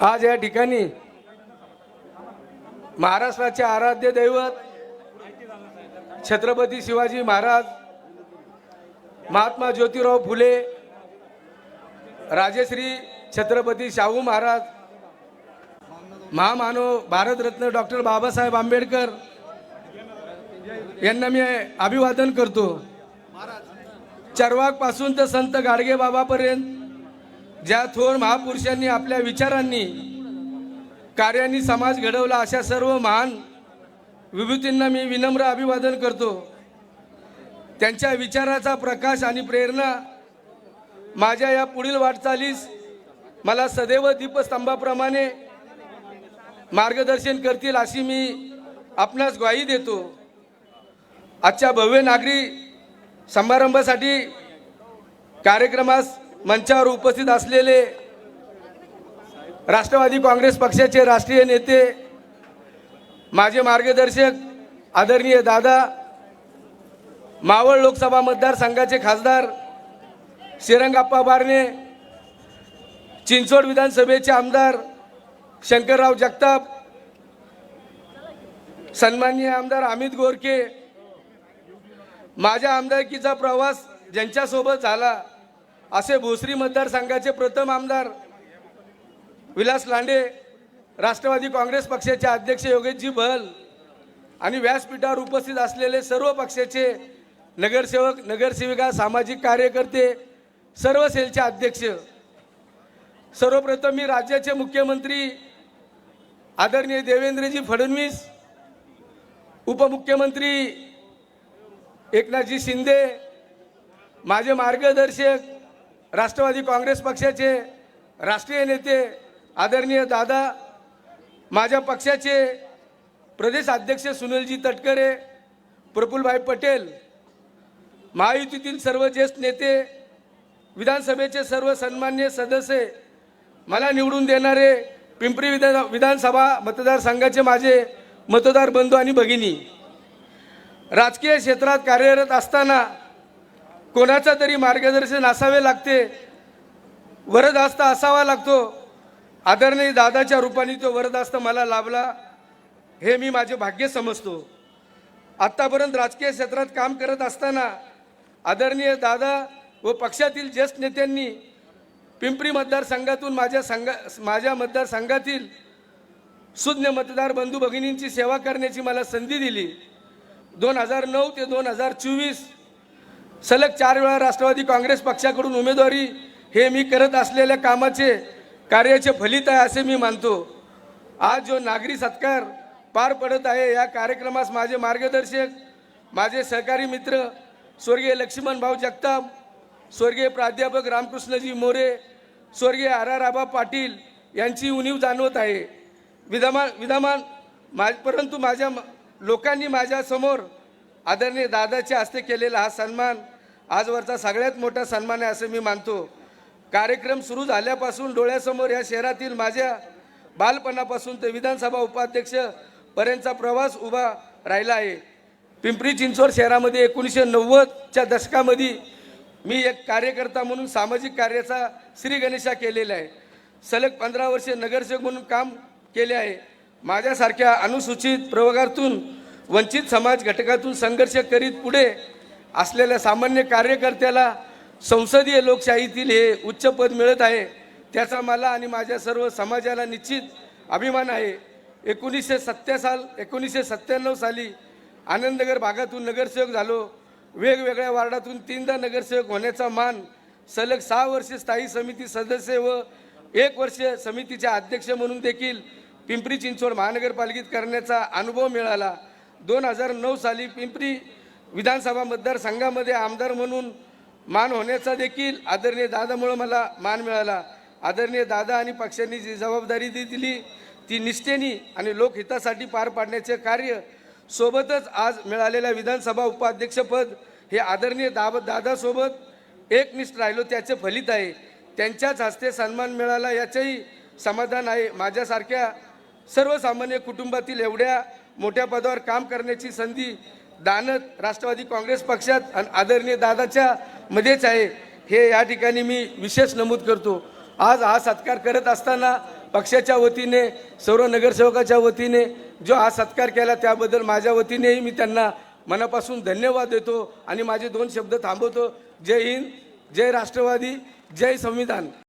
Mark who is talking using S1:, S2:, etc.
S1: आज या ठिकाणी महाराष्ट्राचे आराध्य दैवत छत्रपती शिवाजी महाराज महात्मा ज्योतिराव फुले राजश्री छत्रपती शाहू महाराज महामानव भारतरत्न डॉक्टर बाबासाहेब आंबेडकर यांना मी अभिवादन करतो. चरवाकपासून तर संत गाडगे बाबापर्यंत ज्या थोर महापुरुषांनी आपल्या विचारांनी कार्यांनी समाज घडवला अशा सर्व महान विभूतींना मी विनम्र अभिवादन करतो. त्यांच्या विचाराचा प्रकाश आणि प्रेरणा माझ्या या पुढील वाटचालीस मला सदैव दीपस्तंभाप्रमाणे मार्गदर्शन करतील अशी मी आपणास ग्वाही देतो. आजच्या भव्य नागरी समारंभासाठी कार्यक्रमास मंचावर उपस्थित असलेले राष्ट्रवादी काँग्रेस पक्षाचे राष्ट्रीय नेते माझे मार्गदर्शक आदरणीय दादा मावळ लोकसभा मतदारसंघाचे खासदार श्रीरंगाप्पा बारणे चिंचवड विधानसभेचे आमदार शंकरराव जगताप सन्माननीय आमदार अमित गोरके माझ्या आमदारकीचा प्रवास ज्यांच्यासोबत झाला असे भोसरी मतदारसंघाचे प्रथम आमदार विलास लांडे राष्ट्रवादी काँग्रेस पक्षाचे अध्यक्ष योगेशजी बहल आणि व्यासपीठावर उपस्थित असलेले सर्व पक्षाचे नगरसेवक नगरसेविका सामाजिक कार्यकर्ते सर्व सेलचे अध्यक्ष सर्वप्रथम मी राज्याचे मुख्यमंत्री आदरणीय देवेंद्रजी फडणवीस उपमुख्यमंत्री एकनाथजी शिंदे माझे मार्गदर्शक राष्ट्रवादी काँग्रेस पक्षाचे राष्ट्रीय नेते आदरणीय दादा माझ्या पक्षाचे प्रदेश अध्यक्ष सुनीलजी तटकरे प्रफुल्लभाई पटेल महायुतीतील सर्व ज्येष्ठ नेते विधानसभेचे सर्व सन्मान्य सदस्य मला निवडून देणारे पिंपरी विधान विधानसभा मतदारसंघाचे माझे मतदार बंधू आणि भगिनी. राजकीय क्षेत्रात कार्यरत असताना कोणाचा तरी मार्गदर्शन असावे लागते? वरदास्ता असावा लागतो. आदरणीय दादाच्या रूपाने तो वरदास्ता मला लाभला हे मी माझे भाग्य समजतो. आत्तापर्यंत राजकीय क्षेत्रात काम करत असताना आदरणीय दादा व पक्षातील ज्येष्ठ नेत्यांनी पिंपरी मतदारसंघातून माझ्या संघा माझ्या मतदारसंघातील सुज्ञ मतदार बंधू भगिनींची सेवा करण्याची मला संधी दिली. दोन हजार नऊ ते दोन हजार चोवीस सलग चार वेळा राष्ट्रवादी काँग्रेस पक्षाकडून उमेदवारी हे मी करत असलेल्या कामाचे कार्याचे फलित आहे असे मी मानतो. आज जो नागरी सत्कार पार पडत आहे या कार्यक्रमास माझे मार्गदर्शक माझे सहकारी मित्र स्वर्गीय लक्ष्मण भाऊ जगताप स्वर्गीय प्राध्यापक रामकृष्णजी मोरे स्वर्गीय आर आर आबा पाटील यांची उणीव जाणवत आहे. विद्यमान विधामान मा परंतु माझ्या म- लोकांनी माझ्यासमोर आदरणीय दादाच्या हस्ते केलेला हा सन्मान आजवरचा सगळ्यात मोठा सन्मान आहे असं मी मानतो. कार्यक्रम सुरू झाल्यापासून डोळ्यासमोर या शहरातील माझ्या बालपणापासून ते विधानसभा उपाध्यक्ष पर्यंतचा प्रवास उभा राहिला आहे. पिंपरी चिंचवड शहरामध्ये एकोणीसशे नव्वदच्या दशकामध्ये मी एक कार्यकर्ता म्हणून सामाजिक कार्याचा श्री गणेशा केलेला आहे. सलग पंधरा वर्षे नगरसेवक म्हणून काम केले आहे. माझ्यासारख्या अनुसूचित प्रवर्गातून वंचित समाज घटकातून संघर्ष करीत पुढे असलेल्या सामान्य कार्यकर्त्याला संसदीय लोकशाहीतील हे उच्च पद मिळत आहे त्याचा मला आणि माझ्या सर्व समाजाला निश्चित अभिमान आहे. एकोणीसशे सत्त्या साल एकोणीसशे सत्त्याण्णव साली आनंदनगर भागातून नगरसेवक झालो. वेगवेगळ्या वार्डातून तीनदा नगरसेवक होण्याचा मान सलग सहा वर्ष स्थायी समिती सदस्य व एक वर्ष समितीच्या अध्यक्ष म्हणून देखील पिंपरी चिंचवड महानगरपालिकेत करण्याचा अनुभव मिळाला. दोन हजार नऊ साली पिंपरी विधानसभा मतदारसंघामध्ये आमदार म्हणून मान होण्याचा देखील आदरणीय दादामुळं मला मान मिळाला. आदरणीय दादा आणि पक्षांनी जी जबाबदारी दिली ती निष्ठेनी आणि लोकहितासाठी पार पाडण्याचे कार्य सोबतच आज मिळालेल्या विधानसभा उपाध्यक्षपद हे आदरणीय दाब दादासोबत एकनिष्ठ राहिलो त्याचे फलित आहे. त्यांच्याच हस्ते सन्मान मिळाला याचंही समाधान आहे. माझ्यासारख्या सर्वसामान्य कुटुंबातील एवढ्या मोठ्या पदावर काम करण्याची संधी दानत राष्ट्रवादी काँग्रेस पक्षात आणि आदरणीय दादाच्या मध्येच आहे. हे या ठिकाणी मी विशेष नमूद करतो. आज हा सत्कार करत असताना पक्षाच्या वतीने सर्व नगरसेवकाच्या वतीने जो हा सत्कार केला त्याबद्दल माझ्या वतीनेही मी त्यांना मनापासून धन्यवाद देतो आणि माझे दोन शब्द थांबवतो. जय हिंद जय राष्ट्रवादी जय संविधान.